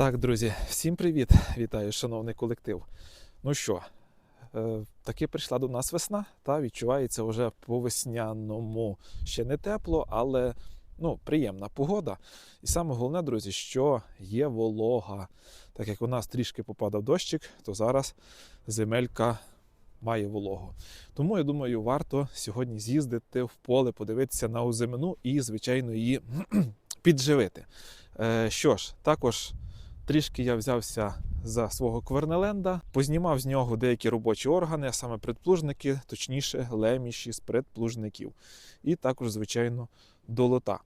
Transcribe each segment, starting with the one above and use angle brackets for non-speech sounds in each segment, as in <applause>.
Так, друзі, всім привіт! Вітаю, шановний колектив. Ну що, е, таки прийшла до нас весна, та відчувається вже по весняному ще не тепло, але ну, приємна погода. І саме головне, друзі, що є волога. Так як у нас трішки попадав дощик, то зараз земелька має вологу. Тому я думаю, варто сьогодні з'їздити в поле, подивитися на озимину і, звичайно, її <clears throat> підживити. Е, Що ж, також трішки я взявся за свого квернеленда, познімав з нього деякі робочі органи, а саме предплужники, точніше, леміші з предплужників. І також, звичайно, долота.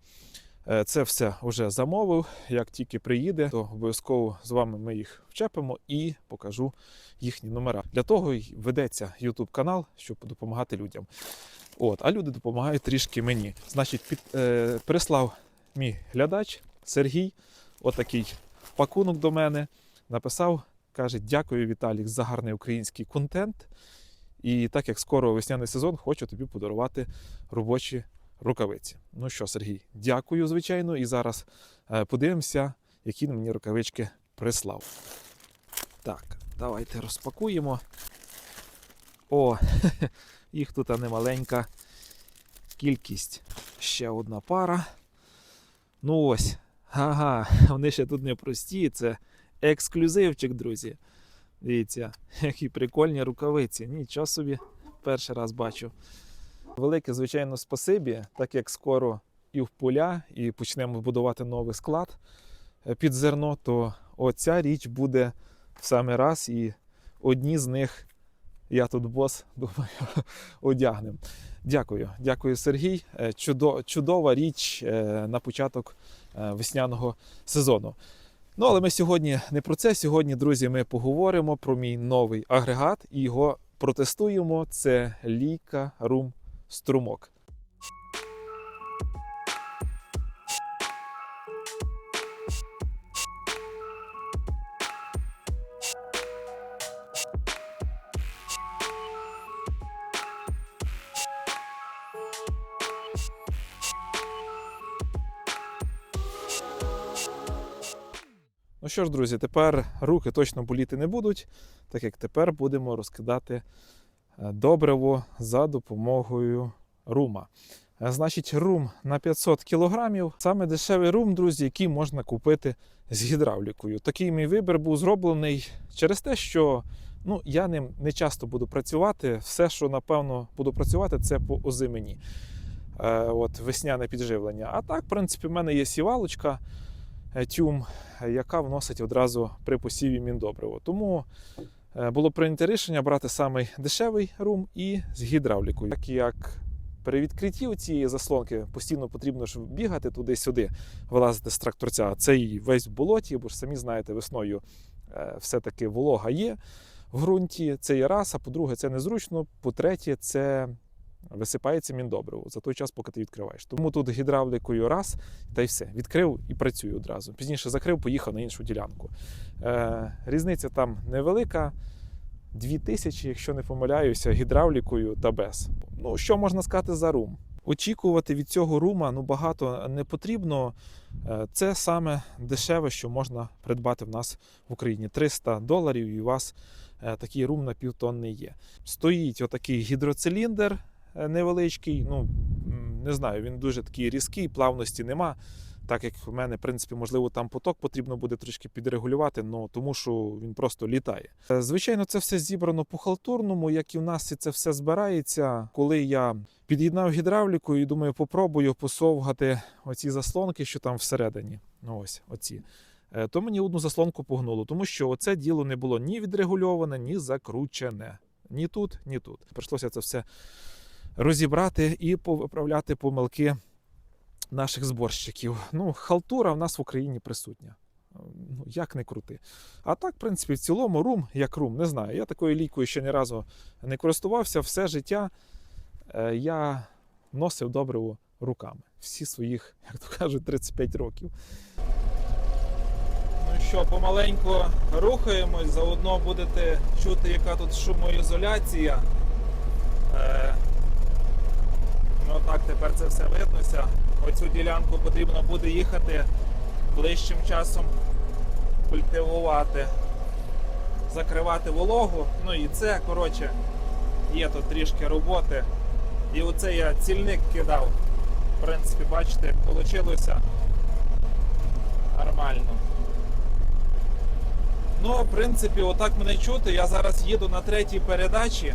Е, Це все вже замовив. Як тільки приїде, то обов'язково з вами ми їх вчепимо і покажу їхні номера. Для того й ведеться YouTube канал, щоб допомагати людям. От, а люди допомагають трішки мені. Значить, під, е, прислав мій глядач Сергій, отакий пакунок до мене. Написав, каже: Дякую, Віталік, за гарний український контент. І так як скоро весняний сезон, хочу тобі подарувати робочі рукавиці. Ну що, Сергій, дякую, звичайно. І зараз е, подивимося, які мені рукавички прислав. Так, давайте розпакуємо. О, <laughs> їх тут немаленька кількість. Ще одна пара. Ну ось. Ага, <laughs> вони ще тут не прості. Це ексклюзивчик, друзі. Дивіться, які прикольні рукавиці. Нічого собі, перший раз бачу. Велике, звичайно, спасибі, так як скоро і в поля, і почнемо будувати новий склад е, під зерно, то оця річ буде в саме раз, і одні з них я тут бос, <laughs> думаю, одягнем. Дякую, дякую, Сергій. Е, Чудо, чудова річ е, на початок е, весняного сезону. Ну, але ми сьогодні не про це. Сьогодні, друзі, ми поговоримо про мій новий агрегат і його протестуємо. Це Ліка Рум Струмок. Ну що ж, друзі, тепер руки точно боліти не будуть, так як тепер будемо розкидати е, добриво за допомогою рума. Е, Значить, рум на 500 кг. Саме дешевий рум, друзі, який можна купити з гідравлікою. Такий мій вибір був зроблений через те, що ну, я ним не часто буду працювати. Все, що напевно буду працювати, це по озимені. Е, От весняне підживлення. А так, в принципі, в мене є сівалочка тюм, е, яка вносить одразу при посіві міндобриво. Тому е, було прийнято рішення брати самий дешевий рум і з гідравлікою. Так як при відкритті цієї заслонки постійно потрібно ж бігати туди-сюди, вилазити з тракторця. а Цей весь в болоті, бо ж самі знаєте, весною е, все-таки волога є в ґрунті. Це є раз, а по-друге, це незручно. По-третє, це висипається міндобриво за той час, поки ти відкриваєш. Тому тут гідравлікою раз, та й все. Відкрив і працюю одразу. Пізніше закрив, поїхав на іншу ділянку. Е, різниця там невелика. 2000, якщо не помиляюся, гідравлікою та без. Ну, що можна сказати за рум? Очікувати від цього рума ну, багато не потрібно. Е, Це саме дешеве, що можна придбати в нас в Україні. 300 доларів, і у вас е, такий рум на півтонни є. Стоїть отакий гідроциліндр невеличкий. Ну, не знаю, він дуже такий різкий, плавності нема. Так як в мене, в принципі, можливо, там поток потрібно буде трішки підрегулювати, ну тому що він просто літає. Е, Звичайно, це все зібрано по халтурному, як і в нас і це все збирається. Коли я під'єднав гідравліку і думаю, попробую посовгати оці заслонки, що там всередині. Ну ось оці. е, То мені одну заслонку погнуло, тому що оце діло не було ні відрегульоване, ні закручене. Ні тут, ні тут. Прийшлося це все розібрати і повиправляти помилки наших зборщиків. Ну, халтура в нас в Україні присутня. Ну, як не крути. А так, в принципі, в цілому рум як рум, не знаю. Я такою лійкою ще ні разу не користувався. Все життя е, я носив добриво руками. Всі своїх, <laughs> як то кажуть, 35 років. Ну що, помаленьку рухаємось, заодно будете чути, яка тут шумоізоляція. Е, Ну так, тепер це все виднося. Оцю ділянку потрібно буде їхати ближчим часом культивувати, закривати вологу. Ну і це, коротше, є тут трішки роботи. І оце я цільник кидав. В принципі, бачите, як вийшло нормально. Ну, в принципі, отак мене чути. Я зараз їду на третій передачі.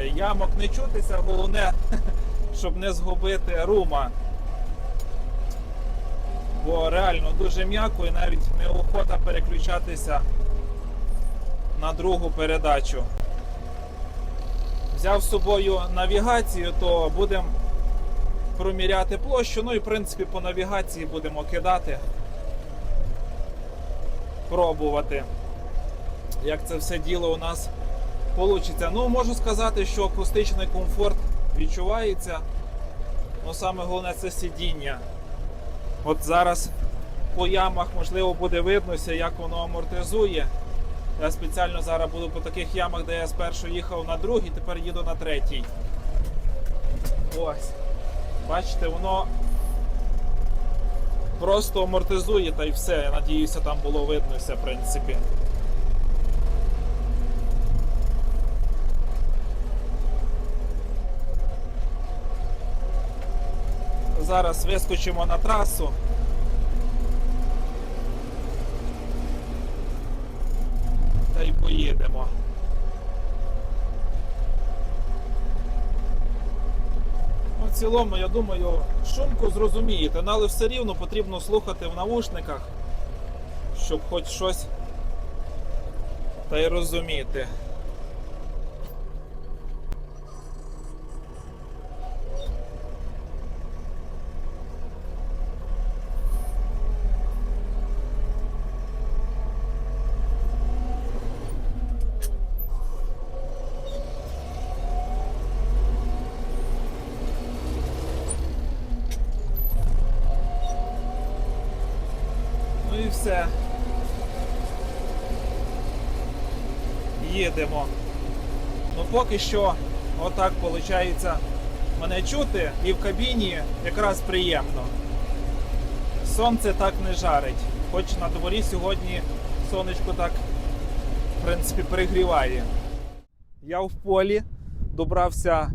Е, Ямок не чутися, головне, <laughs> щоб не згубити рума. Бо реально дуже м'яко і навіть неохота переключатися на другу передачу. Взяв з собою навігацію, то будемо проміряти площу. Ну і в принципі по навігації будемо кидати, пробувати, як це все діло у нас вийде. Ну, можу сказати, що акустичний комфорт відчувається. Ну, саме головне це сидіння. От зараз по ямах можливо буде виднося, як воно амортизує. Я спеціально зараз буду по таких ямах, де я спершу їхав на другий, тепер їду на третій. Ось. Бачите, воно просто амортизує та й все. Я надіюся, там було виднося, в принципі. Зараз вискочимо на трасу. Та й поїдемо. Ну, в цілому, я думаю, шумку зрозумієте, ну, але все рівно потрібно слухати в навушниках, щоб хоч щось та й розуміти. Ну і все. Їдемо. Ну поки що отак виходить мене чути і в кабіні якраз приємно. Сонце так не жарить. Хоч на дворі сьогодні сонечко так, в принципі, перегріває. Я в полі добрався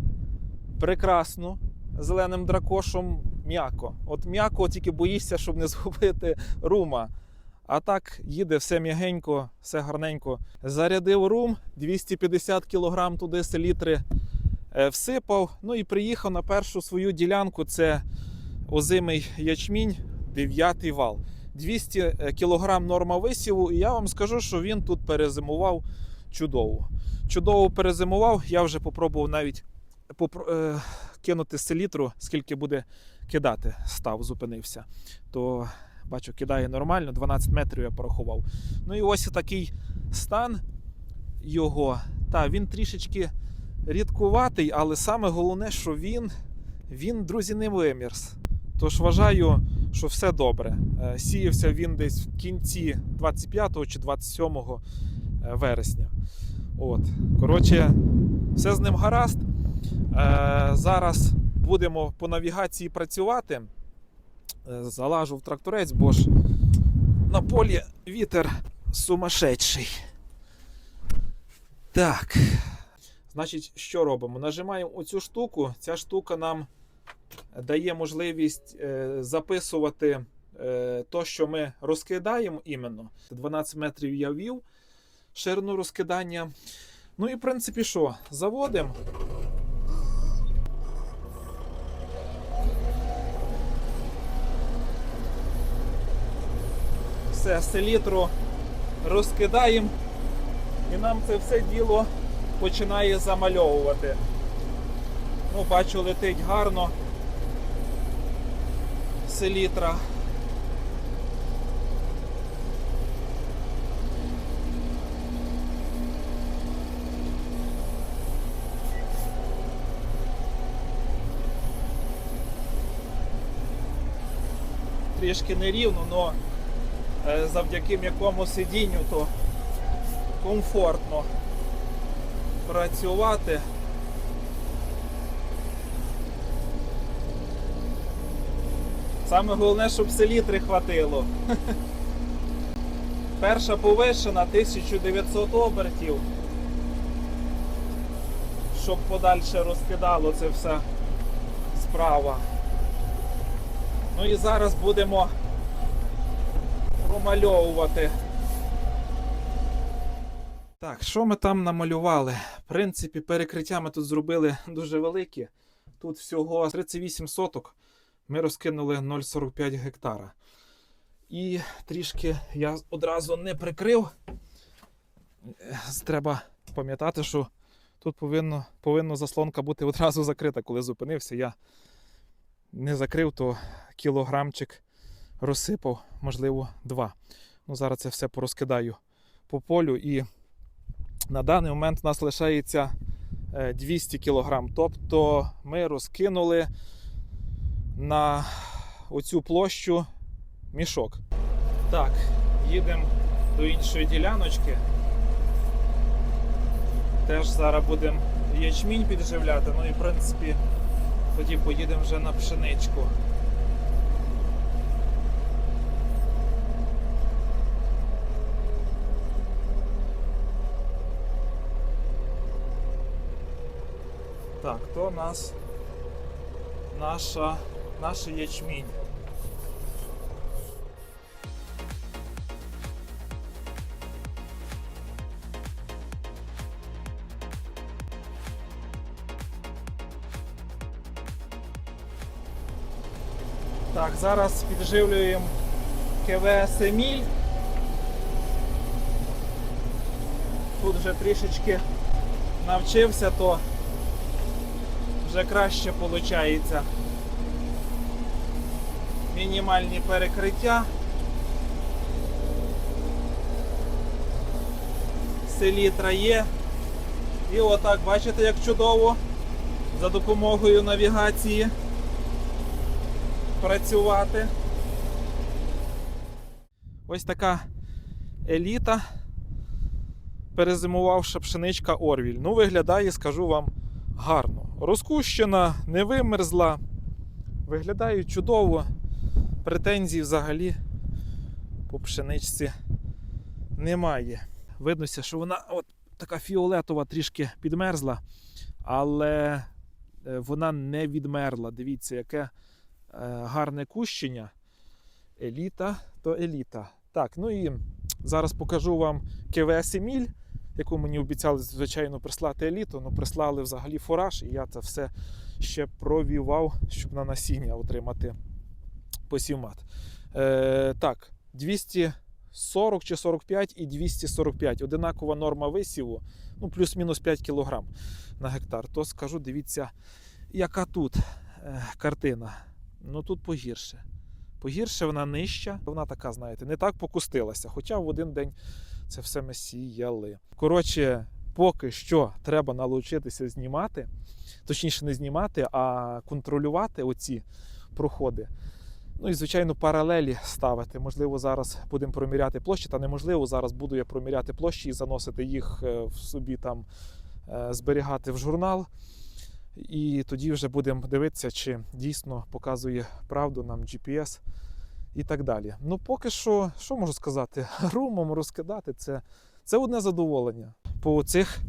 прекрасно зеленим дракошем м'яко. От м'яко тільки боїшся, щоб не <laughs> згубити рума. А так їде все м'ягенько, все гарненько. Зарядив рум, 250 кг туди селітри е, всипав. Ну і приїхав на першу свою ділянку. Це озимий ячмінь, 9 вал. 200 кг норма висіву, і я вам скажу, що він тут перезимував чудово. Чудово перезимував. Я вже попробував навіть е, кинути селітру, скільки буде кидати. Став, зупинився. То бачу, кидає нормально, 12 метрів я порахував. Ну і ось такий стан його. Та, він трішечки рідкуватий, але саме головне, що він, він друзі, не вимірз. Тож вважаю, що все добре. Е, Сіявся він десь в кінці 25 чи 27 вересня. От. Коротше, все з ним гаразд. Е, Зараз будемо по навігації працювати. Е, Залажу в тракторець, бо ж на полі вітер сумасшедший. Так. Значить, що робимо? Нажимаємо оцю штуку. Ця штука нам дає можливість е, записувати е, то, що ми розкидаємо іменно. 12 метрів я ввів ширину розкидання. Ну і в принципі, що? Заводимо. Все, селітру розкидаємо, і нам це все діло починає замальовувати. Ну, бачу, летить гарно селітра. Трішки нерівно, але завдяки м'якому сидінню то комфортно працювати. Саме головне, щоб селітри хватило. <laughs> Перша повишена 1900 обертів. Щоб подальше розкидало це все справа. Ну і зараз будемо промальовувати. Так, що ми там намалювали? В принципі, перекриття ми тут зробили дуже великі. Тут всього 38 соток. Ми розкинули 0,45 гектара. І трішки я одразу не прикрив. Треба пам'ятати, що тут повинно, повинна заслонка бути <laughs> одразу закрита, коли зупинився. Я не закрив, то кілограмчик розсипав, можливо, два. Ну, зараз це все порозкидаю по полю. І на даний момент у нас лишається е, 200 кг. Тобто ми розкинули на оцю площу мішок. Так, їдемо до іншої діляночки. Теж зараз будемо ячмінь підживляти, ну і в принципі тоді поїдемо вже на пшеничку. Так, то у нас наша, наша ячмінь. Так, зараз підживлюємо КВС Еміль. Тут вже трішечки навчився, то вже краще виходить. Мінімальні перекриття. Селітра є. І отак, бачите, як чудово за допомогою навігації працювати. Ось така еліта. Перезимувавша пшеничка Орвіль. Ну, виглядає, скажу вам, гарно. Розкущена, не вимерзла. Виглядає чудово. Претензій взагалі по пшеничці немає. Виднося, що вона от така фіолетова трішки підмерзла, але е, вона не відмерла. Дивіться, яке е, гарне кущення. Еліта то еліта. Так, ну і зараз покажу вам КВС Еміль, яку мені обіцяли, звичайно, прислати еліту. Ну, прислали взагалі фураж, і я це все ще провівав, щоб на насіння отримати посівмат. Е, так, 240 чи 45 і 245. Одинакова норма висіву, ну, плюс-мінус 5 кг на гектар. То скажу, дивіться, яка тут е, картина. Ну тут погірше. Погірше вона нижча, вона така, знаєте, не так покустилася. Хоча в один день це все ми сіяли. Коротше, поки що треба налучитися знімати, точніше, не знімати, а контролювати оці проходи. Ну і, звичайно, паралелі ставити. Можливо, зараз будемо проміряти площі, та неможливо. Зараз буду я проміряти площі і заносити їх е, в собі там, е, зберігати в журнал. І тоді вже будемо дивитися, чи дійсно показує правду нам GPS і так далі. Ну, поки що, що можу сказати, <laughs> румом розкидати це, це одне задоволення. По цих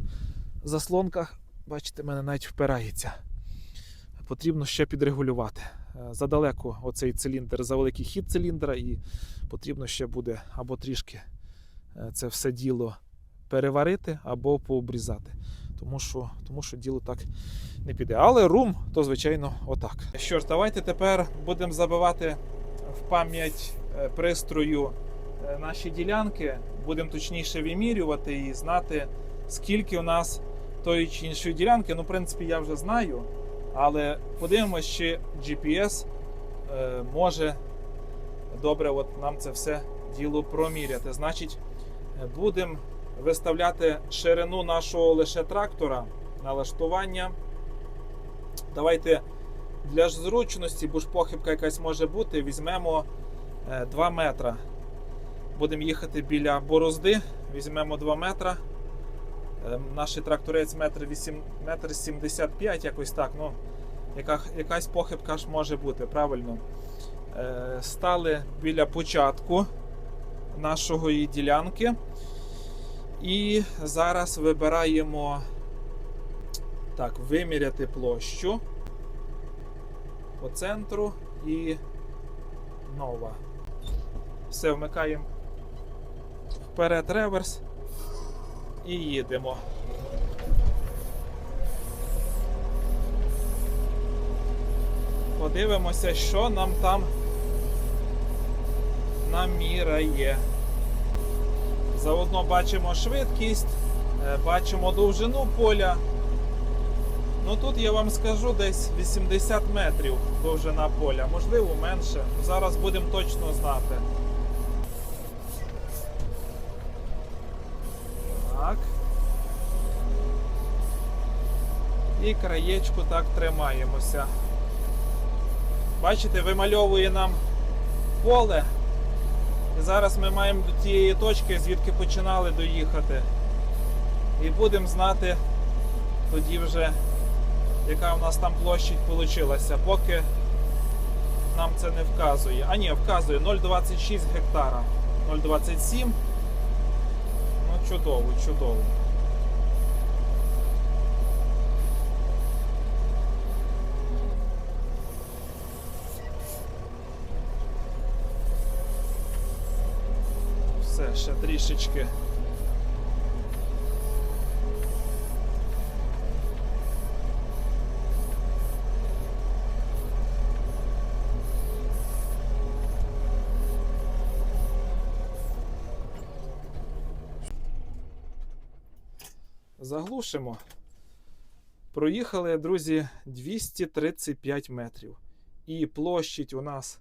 заслонках, бачите, мене навіть впирається. Потрібно ще підрегулювати. Е, Задалеко оцей циліндр, за великий хід циліндра, і потрібно ще буде або трішки е, це все діло переварити, або пообрізати. Тому що, тому що діло так не піде. Але рум, то звичайно, отак. Що ж, давайте тепер будемо забивати пам'ять е, пристрою е, наші ділянки, будемо точніше вимірювати і знати, скільки у нас тої чи іншої ділянки. Ну, в принципі, я вже знаю. Але подивимось, чи GPS е, може добре от нам це все діло проміряти. Значить, будемо виставляти ширину нашого лише трактора, налаштування. Давайте для ж зручності, бо ж похибка якась може бути, візьмемо е, 2 метра. Будемо їхати біля борозди, візьмемо 2 метра. Е, Наш тракторець метр, 8, метр якось так. Ну, яка, якась похибка ж може бути, правильно. Е, Стали біля початку нашої ділянки. І зараз вибираємо так, виміряти площу по центру і нова. Все, вмикаємо вперед реверс і їдемо. Подивимося, що нам там наміряє. Заодно бачимо швидкість, е, бачимо довжину поля. Ну тут я вам скажу десь 80 метрів довжина поля, можливо менше. Зараз будемо точно знати. Так. І краєчку так тримаємося. Бачите, вимальовує нам поле. І зараз ми маємо до тієї точки, звідки починали доїхати. І будемо знати тоді вже, яка у нас там площадь вийшла. Поки нам це не вказує. А ні, вказує 0,26 гектара. 0,27. Ну, чудово, чудово. Все, ще трішечки. Заглушимо. Проїхали, друзі, 235 метрів. І площадь у нас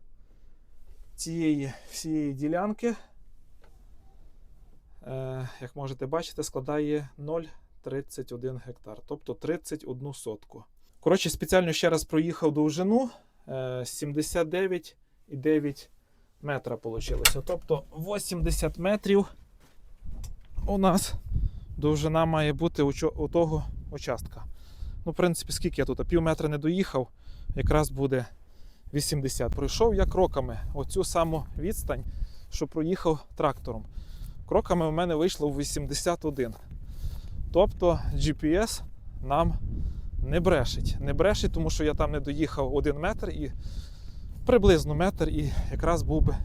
цієї всієї ділянки е, як можете бачити, складає 0,31 гектар, тобто 31 сотку. Коротше, спеціально ще раз проїхав довжину е, 79,9 метра вийшло. Тобто 80 метрів у нас довжина має бути у, того участка. Ну, в принципі, скільки я тут? Пів метра не доїхав, якраз буде 80. Пройшов я кроками оцю саму відстань, що проїхав трактором кроками у мене вийшло в 81. Тобто GPS нам не брешить. Не брешить, тому що я там не доїхав 1 метр і приблизно метр, і якраз був би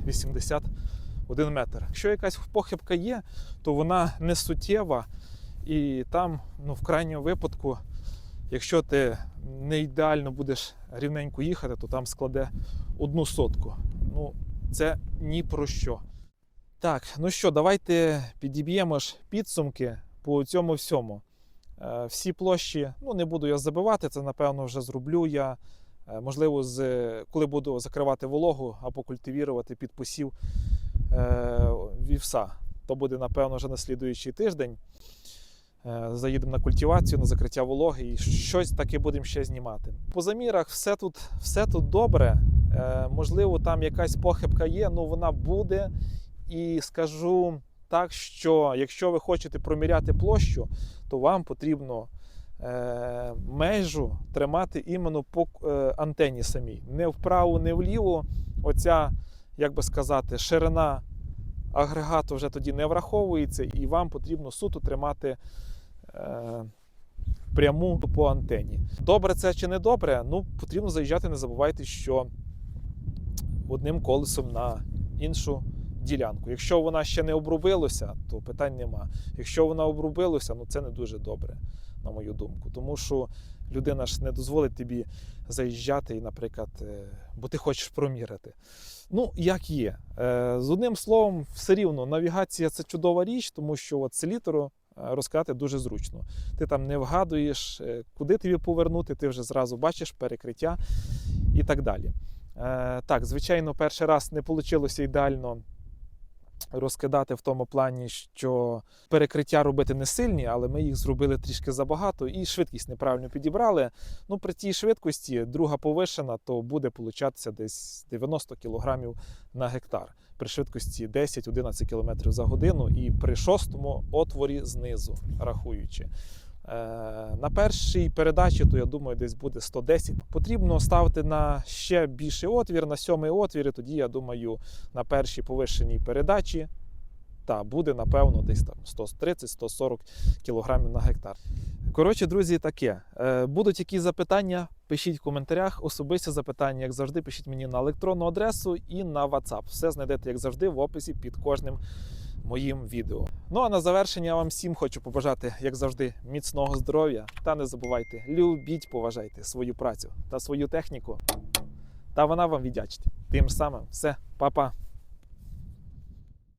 81 метр. Якщо якась похибка є, то вона не суттєва. І там, ну, в крайньому випадку, якщо ти не ідеально будеш рівненько їхати, то там складе одну сотку. Ну, це ні про що. Так, ну що, давайте підіб'ємо ж підсумки по цьому всьому. Е, Всі площі, ну не буду я забивати, це напевно вже зроблю я. Е, Можливо, з, коли буду закривати вологу або культивірувати під посів вівса. То буде, напевно, вже на слідуючий тиждень. Е, Заїдемо на культивацію, на закриття вологи і щось таке будемо ще знімати. По замірах все тут, все тут добре. Е, Можливо, там якась похибка є, ну вона буде. І скажу так, що якщо ви хочете проміряти площу, то вам потрібно е, межу тримати іменно по е, антені самій. Не вправо, не вліво. Оця, як би сказати, ширина агрегату вже тоді не враховується, і вам потрібно суто тримати е, пряму по антені. Добре це чи не добре? Ну, потрібно заїжджати, не забувайте, що одним колесом на іншу ділянку. Якщо вона ще не обрубилася, то питань нема. Якщо вона обрубилася, ну це не дуже добре, на мою думку. Тому що людина ж не дозволить тобі заїжджати і, наприклад, е, бо ти хочеш проміряти. Ну, як є. Е, З одним словом, все рівно навігація це чудова річ, тому що от селітору е, розказати дуже зручно. Ти там не вгадуєш, е, куди тобі повернути, ти вже зразу бачиш перекриття і так далі. Так, звичайно, перший раз не вийшло ідеально розкидати в тому плані, що перекриття робити не сильні, але ми їх зробили трішки забагато і швидкість неправильно підібрали. Ну, при тій швидкості друга повишена, то буде получатися десь 90 кг на гектар при швидкості 10-11 км за годину і при шостому отворі знизу, рахуючи. Е, На першій передачі, то я думаю, десь буде 110. Потрібно ставити на ще більший отвір, на сьомий отвір. І тоді, я думаю, на першій повишеній передачі та буде напевно десь там 130-140 кілограмів на гектар. Коротше, друзі, таке. Е, Будуть якісь запитання, пишіть в коментарях. Особисті запитання, як завжди, пишіть мені на електронну адресу і на WhatsApp. Все знайдете, як завжди, в описі під кожним моїм відео. Ну а на завершення я вам всім хочу побажати, як завжди, міцного здоров'я. Та не забувайте, любіть, поважайте свою працю та свою техніку. Та вона вам віддячить. Тим самим, все, па-па.